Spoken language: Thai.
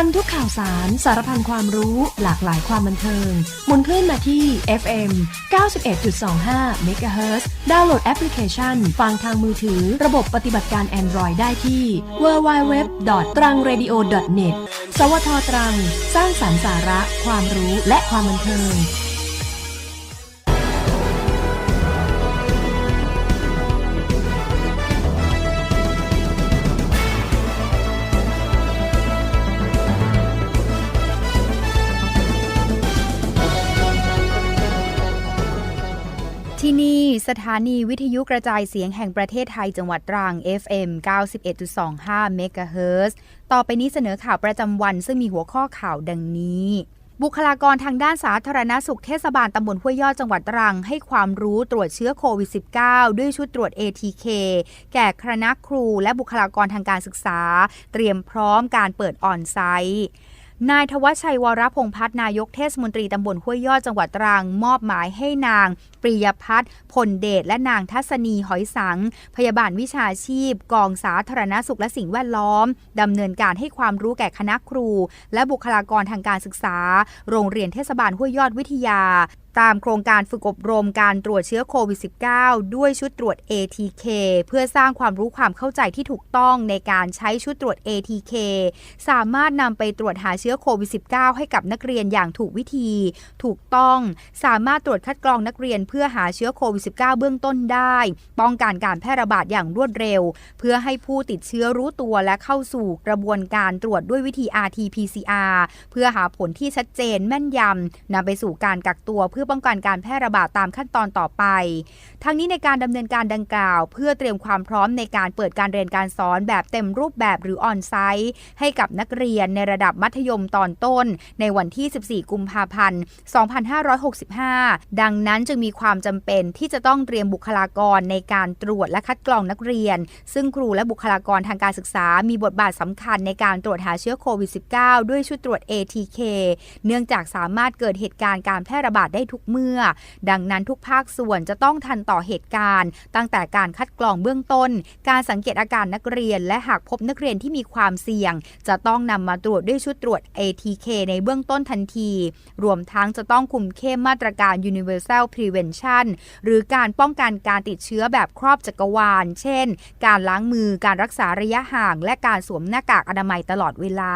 ทันทุกข่าวสารสารพันความรู้หลากหลายความบันเทิงหมุนคลื่นมาที่ FM 91.25 MHz ดาวน์โหลดแอปพลิเคชัน ฟังทางมือถือระบบปฏิบัติการ Android ได้ที่ www.trangradio.net สวทตรัง สร้างสรรค์สาระ ความรู้และความบันเทิง ที่นี่สถานีวิทยุกระจายเสียงแห่งประเทศไทยจังหวัดตรัง FM 91.25 MHz ต่อไปนี้เสนอข่าวประจำวันซึ่งมีหัวข้อข่าวดังนี้ บุคลากรทางด้านสาธารณสุขเทศบาลตำบลห้วยยอดจังหวัดตรัง ให้ความรู้ตรวจเชื้อโควิด -19 ด้วยชุดตรวจ ATK แก่คณะครูและบุคลากรทางการศึกษา เตรียมพร้อมการเปิดออนไซต์ นายทวัชชัยวรพงพัฒนายกเทศมนตรีตำบลห้วยยอดจังหวัดตรังมอบหมายให้นาง ปริยพัฒน์พลเดชและนางทัศนีหอยสัง พยาบาลวิชาชีพ กองสาธารณสุขและสิ่งแวดล้อมดำเนินการให้ความรู้แก่คณะครู และบุคลากรทางการศึกษา โรงเรียนเทศบาลห้วยยอดวิทยาตามโครงการฝึกอบรมการตรวจเชื้อโควิด -19 ด้วยชุดตรวจ ATK เพื่อสร้างความรู้ความเข้าใจที่ถูกต้องในการใช้ชุดตรวจ ATK สามารถนำไปตรวจหาเชื้อื้อโควิด -19 ให้กับนักเรียนอย่างถูกวิธี ถูกต้องสามารถตรวจคัดกรองนักเรียนเพื่อหาเชื้อโควิด -19 เบื้องต้นได้ ป้องกันการแพร่ระบาดอย่างรวดเร็ว เพื่อให้ผู้ติดเชื้อรู้ตัวและเข้าสู่กระบวนการตรวจด้วยวิธี RT-PCR เพื่อหาผลที่ชัดเจนแม่นยำนำไปสู่การกักตัวเพื่อป้องกันการแพร่ระบาดตามขั้นตอนต่อไป ทั้งนี้ในการดำเนินการดังกล่าว เพื่อเตรียมความพร้อมในการเปิดการเรียนการสอนแบบเต็มรูปแบบหรือออนไซต์ให้กับนักเรียนในระดับมัธยมตอนต้นในวันที่ 14 กุมภาพันธ์ 2565 ดังนั้นจึงมีความจำเป็นที่จะต้องเตรียมบุคลากรในการตรวจและคัดกรองนักเรียน ซึ่งครูและบุคลากรทางการศึกษา มีบทบาทสำคัญในการตรวจหาเชื้อโควิด -19 ด้วยชุดตรวจ ATK เนื่องจากสามารถเกิดเหตุการณ์การแพร่ระบาดได้ทุกเมื่อ ดังนั้นทุกภาคส่วนจะต้องทันต่อเหตุการณ์ ตั้งแต่การคัดกรองเบื้องต้น การสังเกตอาการนักเรียน และหากพบนักเรียนที่มีความเสี่ยง จะต้องนำมาตรวจด้วยชุดตรวจ ATK ในเบื้องต้นทันที รวมทั้งจะต้องคุมเข้มมาตรการ Universal Prevention หรือการป้องกันการติดเชื้อแบบครอบจักรวาล เช่น การล้างมือ การรักษาระยะห่าง และการสวมหน้ากากอนามัยตลอดเวลา